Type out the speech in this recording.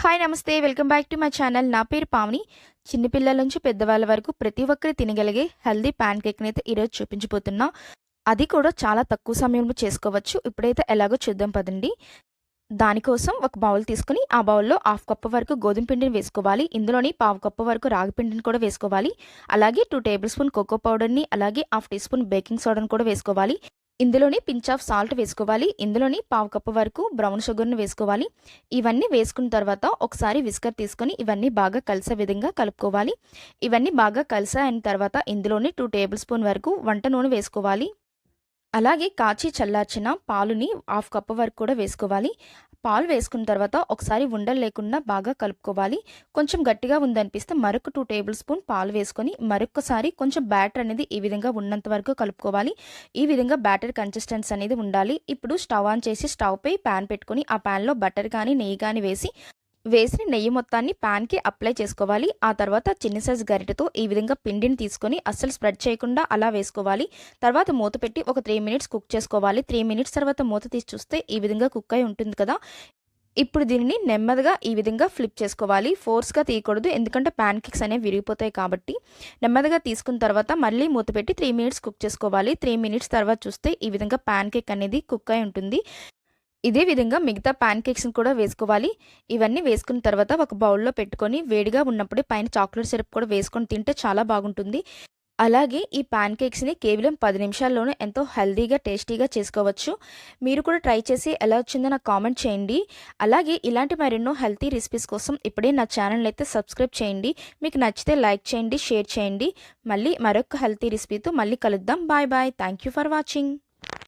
Hi namaste. Welcome back to my channel. నా పేరు పావని. చిన్నపిల్లల నుంచి పెద్దవాళ్ళ వరకు ప్రతి ఒక్కరు తినగలిగే హెల్దీ ప్యాన్ కేక్ని అయితే ఈరోజు చూపించబోతున్నా. అది కూడా చాలా తక్కువ సమయంలో చేసుకోవచ్చు. ఇప్పుడైతే ఎలాగో చూద్దాం పదండి. దానికోసం ఒక బౌల్ తీసుకుని ఆ బౌల్లో హాఫ్ కప్ వరకు గోధుమ పిండిని వేసుకోవాలి. ఇందులోని పావు కప్పు వరకు రాగి పిండిని కూడా వేసుకోవాలి. అలాగే టూ టేబుల్ స్పూన్ కోకో పౌడర్ని అలాగే హాఫ్ టీ స్పూన్ బేకింగ్ సోడాని కూడా వేసుకోవాలి. ఇందులోని పించ్ ఆఫ్ సాల్ట్ వేసుకోవాలి. ఇందులోని పావు కప్పు వరకు బ్రౌన్ షుగర్ను వేసుకోవాలి. ఇవన్నీ వేసుకున్న తర్వాత ఒకసారి విస్కర్ తీసుకొని ఇవన్నీ బాగా కలిసే విధంగా కలుపుకోవాలి. ఇవన్నీ బాగా కలిసే అయిన తర్వాత ఇందులోని టూ టేబుల్ స్పూన్ వరకు వంట నూనె వేసుకోవాలి. అలాగే కాచి చల్లార్చిన పాలుని హాఫ్ కప్ వరకు కూడా వేసుకోవాలి. పాలు వేసుకున్న తర్వాత ఒకసారి ఉండలు లేకుండా బాగా కలుపుకోవాలి. కొంచెం గట్టిగా ఉందనిపిస్తే మరొక టూ టేబుల్ స్పూన్ పాలు వేసుకొని మరొకసారి కొంచెం బ్యాటర్ అనేది ఈ విధంగా ఉన్నంత వరకు కలుపుకోవాలి. ఈ విధంగా బ్యాటర్ కన్సిస్టెన్సీ అనేది ఉండాలి. ఇప్పుడు స్టవ్ ఆన్ చేసి స్టవ్ పై ప్యాన్ పెట్టుకొని ఆ ప్యాన్లో బటర్ కానీ నెయ్యి కానీ వేసి వేసిన నెయ్యి మొత్తాన్ని ప్యాన్కి అప్లై చేసుకోవాలి. ఆ తర్వాత చిన్న సైజ్ గరిటతో ఈ విధంగా పిండిని తీసుకొని అస్సలు స్ప్రెడ్ చేయకుండా అలా వేసుకోవాలి. తర్వాత మూత పెట్టి ఒక త్రీ మినిట్స్ కుక్ చేసుకోవాలి. త్రీ మినిట్స్ తర్వాత మూత తీసి చూస్తే ఈ విధంగా కుక్ అయి ఉంటుంది కదా. ఇప్పుడు దీనిని నెమ్మదిగా ఈ విధంగా ఫ్లిప్ చేసుకోవాలి. ఫోర్స్గా తీయకూడదు. ఎందుకంటే ప్యాన్ కేక్స్ అనేవి విరిగిపోతాయి కాబట్టి. నెమ్మదిగా తీసుకున్న తర్వాత మళ్ళీ మూత పెట్టి త్రీ మినిట్స్ కుక్ చేసుకోవాలి. త్రీ మినిట్స్ తర్వాత చూస్తే ఈ విధంగా ప్యాన్ కేక్ అనేది కుక్ అయి ఉంటుంది. ఇదే విధంగా మిగతా ప్యాన్ కేక్స్ని కూడా వేసుకోవాలి. ఇవన్నీ వేసుకున్న తర్వాత ఒక బౌల్లో పెట్టుకొని వేడిగా ఉన్నప్పుడే పైన చాక్లెట్ సిరప్ కూడా వేసుకొని తింటే చాలా బాగుంటుంది. అలాగే ఈ ప్యాన్ కేక్స్ని కేవలం పది నిమిషాల్లోనే ఎంతో హెల్తీగా టేస్టీగా చేసుకోవచ్చు. మీరు కూడా ట్రై చేసి ఎలా వచ్చిందో నాకు కామెంట్ చేయండి. అలాగే ఇలాంటి మరెన్నో హెల్తీ రెసిపీస్ కోసం ఇప్పుడే నా ఛానల్ అయితే సబ్స్క్రైబ్ చేయండి. మీకు నచ్చితే లైక్ చేయండి షేర్ చేయండి. మళ్ళీ మరొక హెల్తీ రెసిపీతో మళ్ళీ కలుద్దాం. Bye bye. Thank you for watching.